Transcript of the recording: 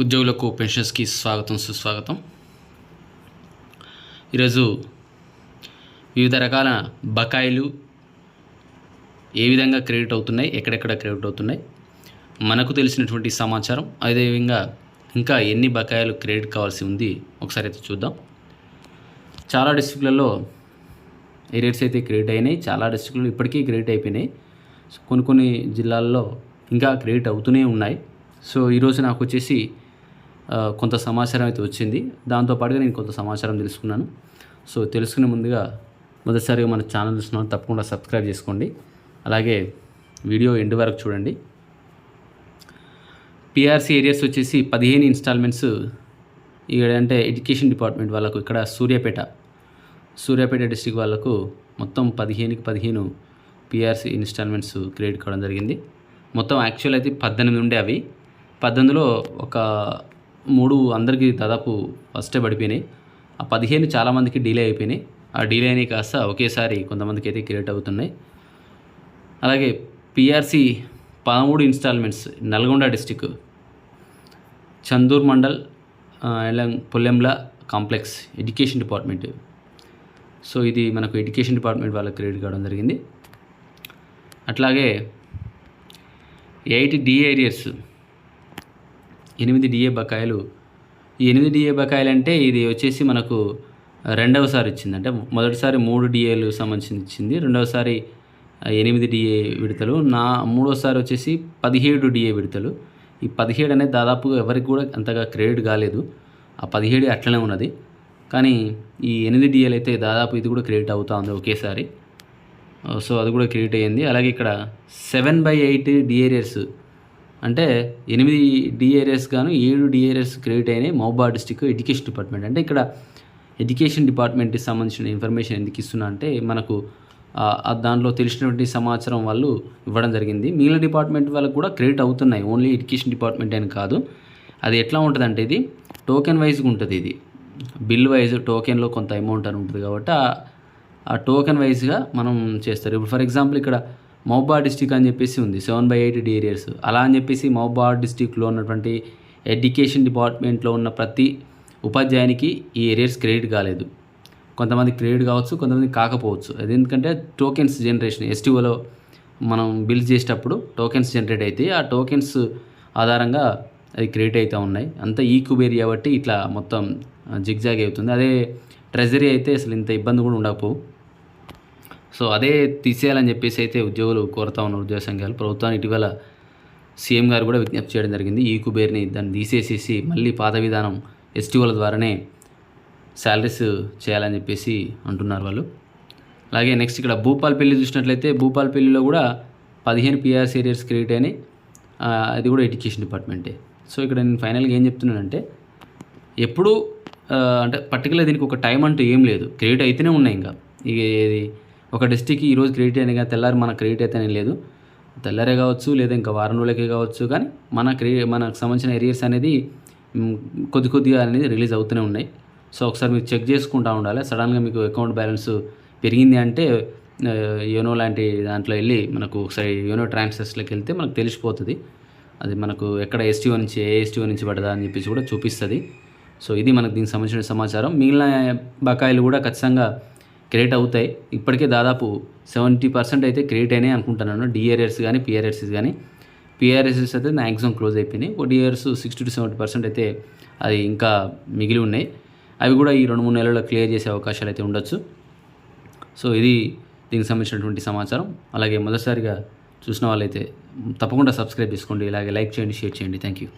ఉద్యోగులకు పెన్షన్స్కి స్వాగతం సుస్వాగతం. ఈరోజు వివిధ రకాల బకాయిలు ఏ విధంగా క్రెడిట్ అవుతున్నాయి ఎక్కడెక్కడ క్రెడిట్ అవుతున్నాయి మనకు తెలిసినటువంటి సమాచారం అదేవిధంగా ఇంకా ఎన్ని బకాయిలు క్రెడిట్ కావాల్సి ఉంది ఒకసారి అయితే చూద్దాం. చాలా డిస్ట్రిక్ట్లలో ఏరియర్స్ అయితే క్రెడిట్ అయినాయి చాలా డిస్ట్రిక్ట్లో ఇప్పటికీ క్రెడిట్ అయిపోయినాయి. సో కొన్ని కొన్ని జిల్లాల్లో ఇంకా క్రెడిట్ అవుతూనే ఉన్నాయి. సో ఈరోజు నాకు వచ్చేసి కొంత సమాచారం అయితే వచ్చింది. దాంతోపాటుగా నేను కొంత సమాచారం తెలుసుకున్నాను. సో తెలుసుకునే ముందుగా మొదటిసారిగా మన ఛానల్ చూసిన తప్పకుండా సబ్స్క్రైబ్ చేసుకోండి. అలాగే వీడియో ఎండ్ వరకు చూడండి. పిఆర్సీ ఏరియాస్ వచ్చేసి పదిహేను ఇన్స్టాల్మెంట్స్ ఇక్కడ అంటే ఎడ్యుకేషన్ డిపార్ట్మెంట్ వాళ్ళకు ఇక్కడ సూర్యాపేట సూర్యాపేట డిస్టిక్ వాళ్ళకు మొత్తం పదిహేనుకి పదిహేను పిఆర్సీ ఇన్స్టాల్మెంట్స్ క్రియేట్ కావడం జరిగింది. మొత్తం యాక్చువల్ అయితే పద్దెనిమిది ఉండే అవి. పద్దెనిమిదిలో ఒక మూడు అందరికీ దాదాపు ఫస్టే పడిపోయినాయి. ఆ పదిహేను చాలామందికి డిలే అయిపోయినాయి. ఆ డిలే అయినాయి కాస్త ఒకేసారి కొంతమందికి అయితే క్రియేట్ అవుతున్నాయి. అలాగే పిఆర్సి పదమూడు ఇన్స్టాల్మెంట్స్ నల్గొండ డిస్టిక్ చందూర్ మండల్ ఆ, Pollemla complex education department. So ఇది మనకు ఎడ్యుకేషన్ డిపార్ట్మెంట్ వాళ్ళకి క్రియేట్ కావడం జరిగింది. అట్లాగే ఎయిట్ డిఏరియర్స్ ఎనిమిది డిఏ బకాయిలు. ఈ ఎనిమిది డిఏ బకాయిలు అంటే ఇది వచ్చేసి మనకు రెండవసారి ఇచ్చింది. అంటే మొదటిసారి మూడు డిఏలు సంబంధించింది. ఇచ్చింది రెండవసారి ఎనిమిది డిఏ విడతలు. నా మూడోసారి వచ్చేసి పదిహేడు డిఏ విడతలు. ఈ పదిహేడు అనేది దాదాపు ఎవరికి కూడా అంతగా క్రెడిట్ కాలేదు. ఆ పదిహేడు అట్లనే ఉన్నది. కానీ ఈ ఎనిమిది డిఏలు అయితే దాదాపు ఇది కూడా క్రెడిట్ అవుతా ఉంది ఒకేసారి. సో అది కూడా క్రియేట్ అయ్యింది. అలాగే ఇక్కడ సెవెన్ బై ఎయిట్ డిఏరియర్స్ అంటే ఎనిమిది డిఆర్ఎస్ గాను ఏడు డిఆర్ఎస్ క్రియేట్ అయినాయి మహబూబా డిస్టిక్ ఎడ్యుకేషన్ డిపార్ట్మెంట్. అంటే ఇక్కడ ఎడ్యుకేషన్ డిపార్ట్మెంట్కి సంబంధించిన ఇన్ఫర్మేషన్ ఎందుకు ఇస్తున్నా అంటే మనకు దాంట్లో తెలిసినటువంటి సమాచారం వాళ్ళు ఇవ్వడం జరిగింది. మిగిలిన డిపార్ట్మెంట్ వాళ్ళకు కూడా క్రెడిట్ అవుతున్నాయి. ఓన్లీ ఎడ్యుకేషన్ డిపార్ట్మెంట్ అని కాదు. అది ఎట్లా ఉంటుంది అంటే ఇది టోకెన్ వైజ్గా ఉంటుంది ఇది. బిల్ వైజ్ టోకెన్లో కొంత అమౌంట్ అని ఉంటుంది కాబట్టి ఆ- ఆ టోకెన్ వైజ్గా మనం చేస్తారు. ఇప్పుడు ఫర్ ఎగ్జాంపుల్ ఇక్కడ మహబూబా డిస్టిక్ అని చెప్పేసి ఉంది. సెవెన్ బై ఎయిట్ ఏరియాస్ అలా అని చెప్పేసి మహబూబా డిస్టిక్లో ఉన్నటువంటి ఎడ్యుకేషన్ డిపార్ట్మెంట్లో ఉన్న ప్రతి ఉపాధ్యాయునికి ఈ ఏరియర్స్ క్రెడిట్ కాలేదు. కొంతమంది క్రెడిట్ కావచ్చు కొంతమంది కాకపోవచ్చు. అది ఎందుకంటే టోకెన్స్ జనరేషన్ ఎస్టీఓలో మనం బిల్ చేసేటప్పుడు టోకెన్స్ జనరేట్ అయితే ఆ టోకెన్స్ ఆధారంగా అది క్రియేట్ అవుతూ ఉన్నాయి. అంతా ఈ కుబేరి కాబట్టి ఇట్లా మొత్తం జిగ్జాగ్ అవుతుంది. అదే ట్రెజరీ అయితే అసలు ఇంత ఇబ్బంది కూడా ఉండకపోవు. సో అదే తీసేయాలని చెప్పేసి అయితే ఉద్యోగులు కోరుతా ఉన్నారు ఉద్యోగ సంఘాలు. ప్రభుత్వాన్ని ఇటీవల సీఎం గారు కూడా విజ్ఞప్తి చేయడం జరిగింది. ఈ కుబేర్ని దాన్ని తీసేసేసి మళ్ళీ పాత విధానం ఎస్టీఓల ద్వారానే శాలరీస్ చేయాలని చెప్పేసి అంటున్నారు వాళ్ళు. అలాగే నెక్స్ట్ ఇక్కడ భూపాల్పల్లి చూసినట్లయితే భూపాల్పల్లిలో కూడా పదిహేను పిఆర్సీ ఏరియర్స్ క్రియేట్ అని అది కూడా ఎడ్యుకేషన్ డిపార్ట్మెంటే. సో ఇక్కడ నేను ఫైనల్గా ఏం చెప్తున్నానంటే ఎప్పుడు అంటే పర్టికులర్ దీనికి ఒక టైం అంటూ ఏం లేదు. క్రియేట్ అయితేనే ఉన్నాయి ఇంకా. ఇక ఇది ఒక డిస్టిక్ ఈరోజు క్రెడిట్ అయినా కానీ తెల్లారి మన క్రెడిట్ అయితేనే లేదు. తెల్లారే కావచ్చు లేదా ఇంకా వారం రోజులకే కావచ్చు కానీ మన క్రియ మనకు సంబంధించిన ఏరియాస్ అనేది కొద్ది కొద్దిగా అనేది రిలీజ్ అవుతూనే ఉన్నాయి. సో ఒకసారి మీరు చెక్ చేసుకుంటూ ఉండాలి. సడన్గా మీకు అకౌంట్ బ్యాలెన్స్ పెరిగింది అంటే యోనో లాంటి దాంట్లో వెళ్ళి మనకు ఒకసారి యోనో ట్రాన్సాక్షన్స్లోకి వెళ్తే మనకు తెలిసిపోతుంది. అది మనకు ఎక్కడ ఎస్టీఓ నుంచి ఏ ఎస్టీఓ నుంచి పడదా అని చెప్పేసి కూడా చూపిస్తుంది. సో ఇది మనకు దీనికి సంబంధించిన సమాచారం. మిగిలిన బకాయిలు కూడా ఖచ్చితంగా క్రియేట్ అవుతాయి. ఇప్పటికే దాదాపు సెవెంటీ పర్సెంట్ అయితే క్రియేట్ అయినాయి అనుకుంటున్నాను. డిఆర్ఎస్ కానీ పిఆర్ఎస్ఎస్ కానీ. పిఆర్ఎస్ఎస్ అయితే మ్యాక్సిమం క్లోజ్ అయిపోయినాయి. ఒక DRS sixty to seventy percent అయితే అది ఇంకా మిగిలి ఉన్నాయి. అవి కూడా ఈ రెండు మూడు నెలల్లో క్లియర్ చేసే అవకాశాలు అయితే ఉండొచ్చు. సో ఇది దీనికి సంబంధించినటువంటి సమాచారం. అలాగే మొదటిసారిగా చూసిన వాళ్ళైతే తప్పకుండా సబ్స్క్రైబ్ చేసుకోండి. ఇలాగే లైక్ చేయండి షేర్ చేయండి. Thank you.